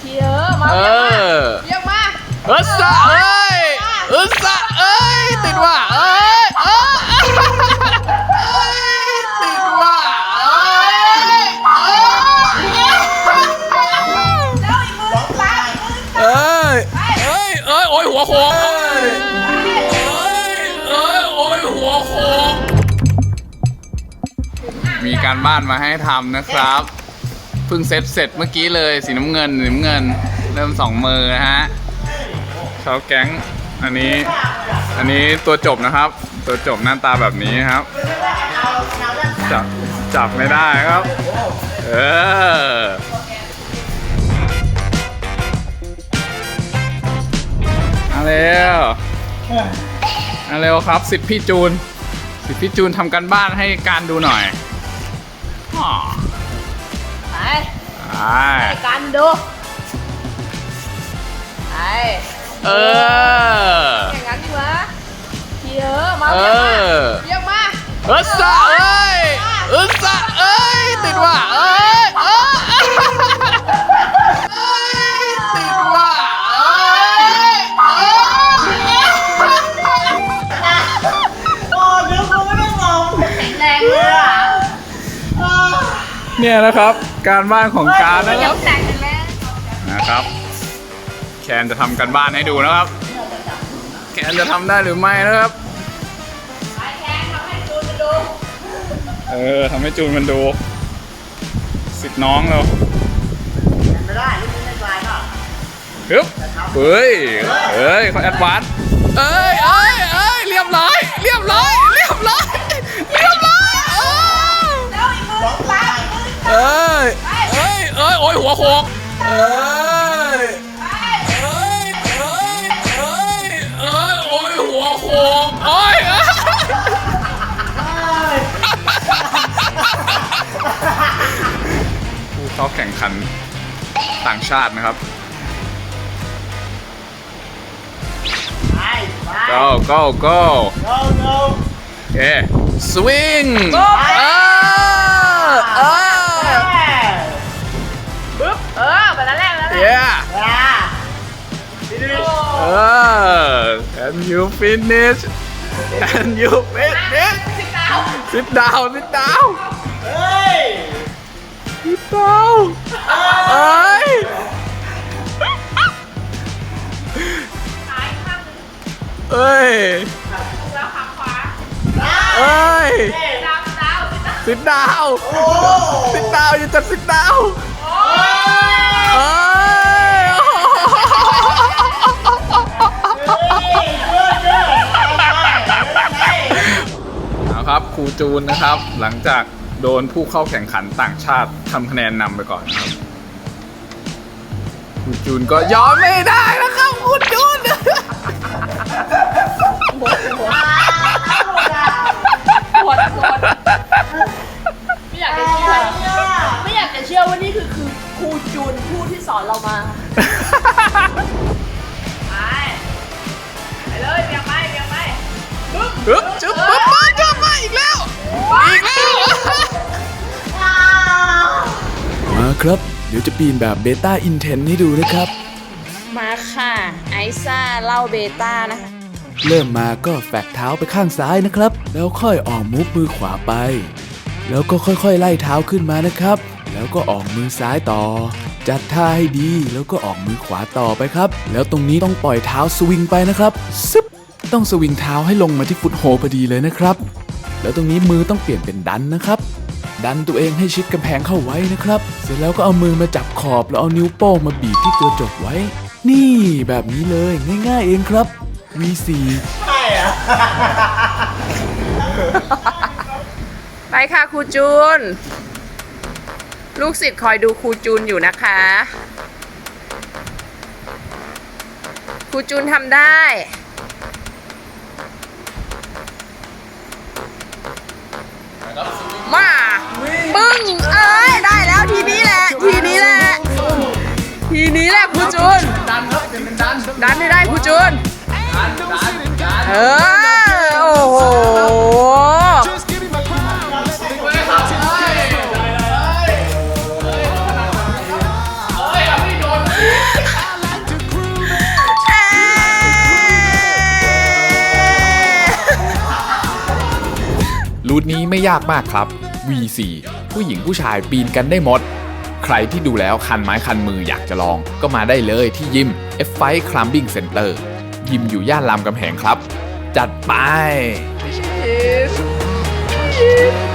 เชียร์มาเอเยกมาอเรียกมาเออสะเอ้ยเออสะเอ้ยติดว่าเอ้ยเอ้ยเอ้ยติดว่าเอ้ยเอ้ยแล้วอีกมือปามือเอ้ยเอ้ยเอ้ยโอ้ยหัวโขกเอ้เอ้ยเอ้ยโอ้ยหัวโขกมีการบ้านมาให้ทำนะครับ เพิ่งเซตเสร็จเมื่อกี้เลยสีน้ำเงินสีน้ำเงิน เริ่มสองมือนะฮะชาวแก๊งอันนี้ อันนี้ตัวจบนะครับ ตัวจบหน้าตาแบบนี้ครับ จับจับไม่ได้ครับ เออมาเร็วมาเร็วครับสิทธิ์พี่จูนสิทธิ์พี่จูนทำกันบ้านให้การดูหน่อยอ๋อ ไปไปกันดูไปเอออย่างนั้นดีวะเชียร์มาเอเรียกมาอเรียกมาเออสะเอ้ยเออสะเอ้ยติดว่าเอ้ยเอ้ยเอ้ยติดว่าเอ้ยเอ้ยโอ้เดี๋ยวกูไม่ต้องลงแรงเลยอะเนี่ยนะครับ การบ้านของการนะคยัรังบแตกกันแล้วนะครับ แคนจะทำกันบ้านให้ดูนะครับ แคนจะทำได้หรือไม่นะครับ ไปแทงทำให้ดูมาดูเออทำให้จูนมันดูสิทธิ์น้องเราไม่ได้นี่ไม่ได้ก็ฮึบเฮ้ยเฮ้ยเขาแอดวานซ์เอ้ยเอ้ยเอ้ยเรียบร้อย เรียบร้อย เรียบร้อย เรียบร้อย อ้ยโอ้ยหัวโขกเอ้ยไปเอ้ยเอ้ยเอ้ยเอ้ยโอ้ยหัวโขกโอ้ยเอ้ยผู้เข้าแข่งขันต่างชาตินะครับ ไปไป go go go go go โอเค swing โอ้เออเออ เออ and you finish and you finish สิบดาว sit down sit down เฮ้ย sit down เอ้ยซ้ายข้างหนึงเอ้ยแล้วขาขวาเอ้ยดาวดาวสิบดาว sit down โอ้ sit down อยู่จัด sit down จูนนะครับ หลังจากโดนผู้เข้าแข่งขันต่างชาติทำคะแนนนำไปก่อนนะครับครูจูนก็ยอมไม่ได้นะครับครูจูนปวดปวดไม่อยากจะเชื่อไม่อยากจะเชื่อว่านี่คือคือครูจูนผู้ที่สอนเรามาไปไปเลยเบียงไปเบียงไปปึ๊บปึ๊บจุ๊บปึ๊บปึ๊บจุ๊บมา อีกแล้ว อีกแล้ว มาครับ เดี๋ยวจะปีนแบบเบต้าอินเทนให้ดูนะครับ มาค่ะ ไอซ่าเล่าเบต้านะคะ เริ่มมาก็แฝกเท้าไปข้างซ้ายนะครับ แล้วค่อยออกมูฟมือขวาไป แล้วก็ค่อยๆ ไล่เท้าขึ้นมานะครับ แล้วก็ออกมือซ้ายต่อ จัดท่าให้ดีแล้วก็ออกมือขวาต่อไปครับ แล้วตรงนี้ต้องปล่อยเท้าสวิงไปนะครับซึบต้องสวิงเท้าให้ลงมาที่ฟุตโฮพอดีเลยนะครับ แล้วตรงนี้มือต้องเปลี่ยนเป็นดันนะครับ ดันตัวเองให้ชิดกำแพงเข้าไว้นะครับ เสร็จแล้วก็เอามือมาจับขอบแล้วเอานิ้วโป้งมาบีบที่ตัวจบไว้ นี่แบบนี้เลยง่าย ๆ เองครับ V4 ใช่อะไปค่ะครูจูน ลูกศิษย์คอยดูครูจูนอยู่นะคะครูจูนทำได้ ทีนี้แหละ ทีนี้แหละ ทีนี้แหละครูจูน ดันครับเป็นดันดันไม่ได้ครูจูนเออ โอ้โห เอ้รูทนี้ไม่ยากมากครับ V4 ผู้หญิงผู้ชายปีนกันได้หมด ใครที่ดูแล้วคันไม้คันมืออยากจะลอง ก็มาได้เลยที่ยิม F5 Climbing Center ยิมอยู่ย่านรามกำแหงครับ จัดไป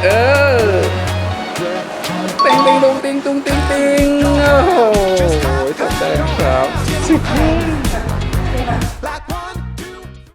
เออติงติงตุงติงตุงติงติงโอ้โหทำได้ครับ